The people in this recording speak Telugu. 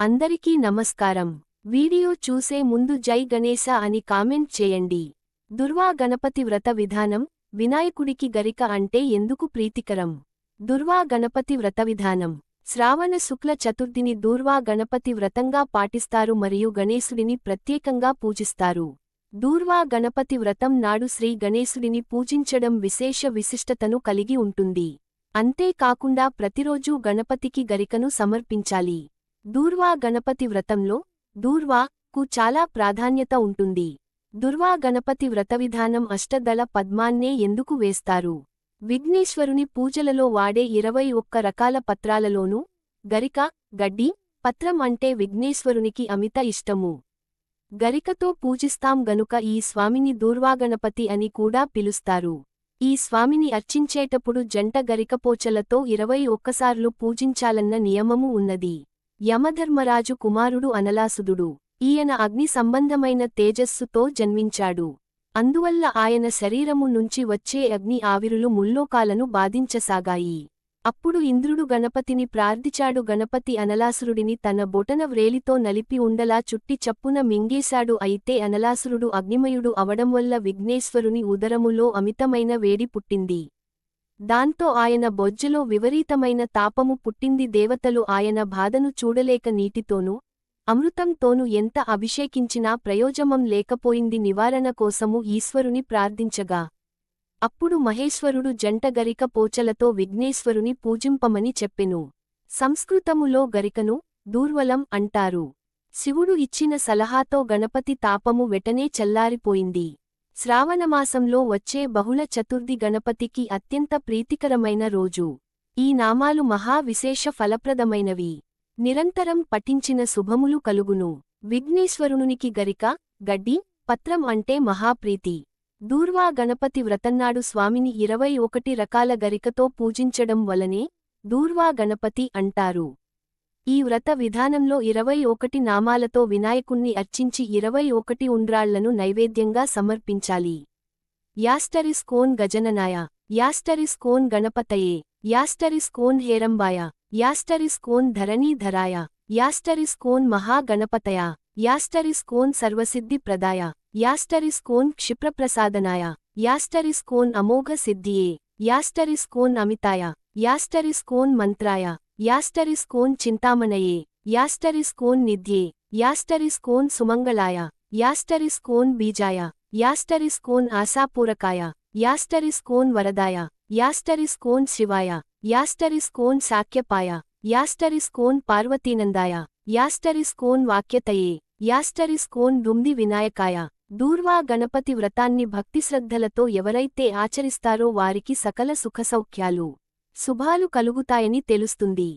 అందరికీ నమస్కారం. వీడియో చూసే ముందు జై గణేశ అని కామెంట్ చేయండి. దుర్వా గణపతి వ్రత విధానం వినాయకుడికి గరిక అంటే ఎందుకు ప్రీతికరం? దుర్వా గణపతి వ్రత విధానం. శ్రావణ శుక్ల చతుర్థిని దూర్వా గణపతి వ్రతంగా పాటిస్తారు మరియు గణేశుడిని ప్రత్యేకంగా పూజిస్తారు. దూర్వా గణపతి వ్రతం నాడు శ్రీ గణేశుడిని పూజించడం విశేష విశిష్టతను కలిగి ఉంటుంది. అంతేకాకుండా ప్రతిరోజూ గణపతికి గరికను సమర్పించాలి. దూర్వా గణపతి వ్రతంలో దూర్వా కు చాలా ప్రాధాన్యత ఉంటుంది. దుర్వా గణపతి వ్రతవిధానం అష్టదళ పద్మాన్నే ఎందుకు వేస్తారు? విఘ్నేశ్వరుని పూజలలో వాడే ఇరవై ఒక్క రకాల పత్రాలలోనూ గరిక గడ్డి పత్రం అంటే విఘ్నేశ్వరునికి అమిత ఇష్టము. గరికతో పూజిస్తాం గనుక ఈ స్వామిని దూర్వాగణపతి అని కూడా పిలుస్తారు. ఈ స్వామిని అర్చించేటప్పుడు జంట గరికపోచలతో ఇరవై ఒక్కసార్లు పూజించాలన్న నియమము ఉన్నది. యమధర్మరాజు కుమారుడు అనలాసుదుడు. ఈయన అగ్ని సంబంధమైన తేజస్సుతో జన్మించాడు. అందువల్ల ఆయన శరీరము నుంచి వచ్చే అగ్ని ఆవిరులు ముల్లోకాలను బాధించసాగాయి. అప్పుడు ఇంద్రుడు గణపతిని ప్రార్థిచాడు. గణపతి అనలాసురుడిని తన బొటన వ్రేలితో నలిపి ఉండలా చుట్టి చప్పున మింగేశాడు. అయితే అనలాసురుడు అగ్నిమయుడు అవడం వల్ల విఘ్నేశ్వరుని ఉదరములో అమితమైన వేడి పుట్టింది. దాంతో ఆయన బొజ్జలో విపరీతమైన తాపము పుట్టింది దేవతలు ఆయన బాధను చూడలేక నీటితోనూ అమృతంతోనూ ఎంత అభిషేకించినా ప్రయోజనం లేకపోయింది నివారణ కోసము ఈశ్వరుని ప్రార్థించగా. అప్పుడు మహేశ్వరుడు జంట గరిక పోచలతో విఘ్నేశ్వరుని పూజింపమని చెప్పెను. సంస్కృతములో గరికను దూర్వలం అంటారు. శివుడు ఇచ్చిన సలహాతో గణపతి తాపము వెటనే చల్లారిపోయింది. శ్రావణమాసంలో వచ్చే బహుళ చతుర్థి గణపతికి అత్యంత ప్రీతికరమైన రోజు. ఈ నామాలు మహా విశేష ఫలప్రదమైనవి. నిరంతరం పఠించిన శుభములు కలుగును. విఘ్నేశ్వరునికి గరిక గడ్డి పత్రం అంటే మహాప్రీతి. దూర్వా గణపతి వ్రతన్నాడు స్వామిని ఇరవై ఒకటి రకాల గరికతో పూజించడం వలనే దూర్వా గణపతి అంటారు. ఈ వ్రత విధానంలో ఇరవై ఒకటి నామాలతో వినాయకుణ్ణి అర్చించి ఇరవై ఒకటి ఉండ్రాళ్ళను నైవేద్యంగా సమర్పించాలి. యాస్టరిస్ కోన్ గజననాయ యాస్టరిస్ కోన్ గణపతయే యాస్టరిస్ కోన్ హేరంబాయ యాస్టరిస్ కోన్ ధరణీధరాయ యాస్టరిస్ కోన్ మహాగణపతయ యాస్టరిస్ కోన్ సర్వసిద్ధి ప్రదాయ యాస్టరిస్ కోన్ క్షిప్రప్రసాదనాయ యాస్టరిస్ కోన్ అమోఘ సిద్ధియే యాస్టరిస్ కోన్ అమితాయ యాస్టరిస్ కోన్ మంత్రాయ యాస్టరిస్ కోన్ చింతామణయే యాస్టరిస్ కోన్ నిధ్యే యాస్టరిస్ కోన్ సుమంగళాయ యాస్టరిస్ కోన్ బీజాయ యాస్టరిస్ కోన్ ఆశాపూరకాయ యాస్టరిస్ కోన్ వరదాయ యాస్టరిస్ కోన్ శివాయ యాస్టరిస్ కోన్ శాక్యపాయ యాస్టరిస్ కోన్ పార్వతీనందాయ యాస్టరిస్ కోన్ వాక్యతయే యాస్టరిస్ కోన్ వినాయకాయ దూర్వా గణపతి వ్రతాన్ని భక్తిశ్రద్ధలతో ఎవరైతే ఆచరిస్తారో వారికి సకల సుఖసౌఖ్యాలు. శుభాలు కలుగుతాయని తెలుస్తుంది.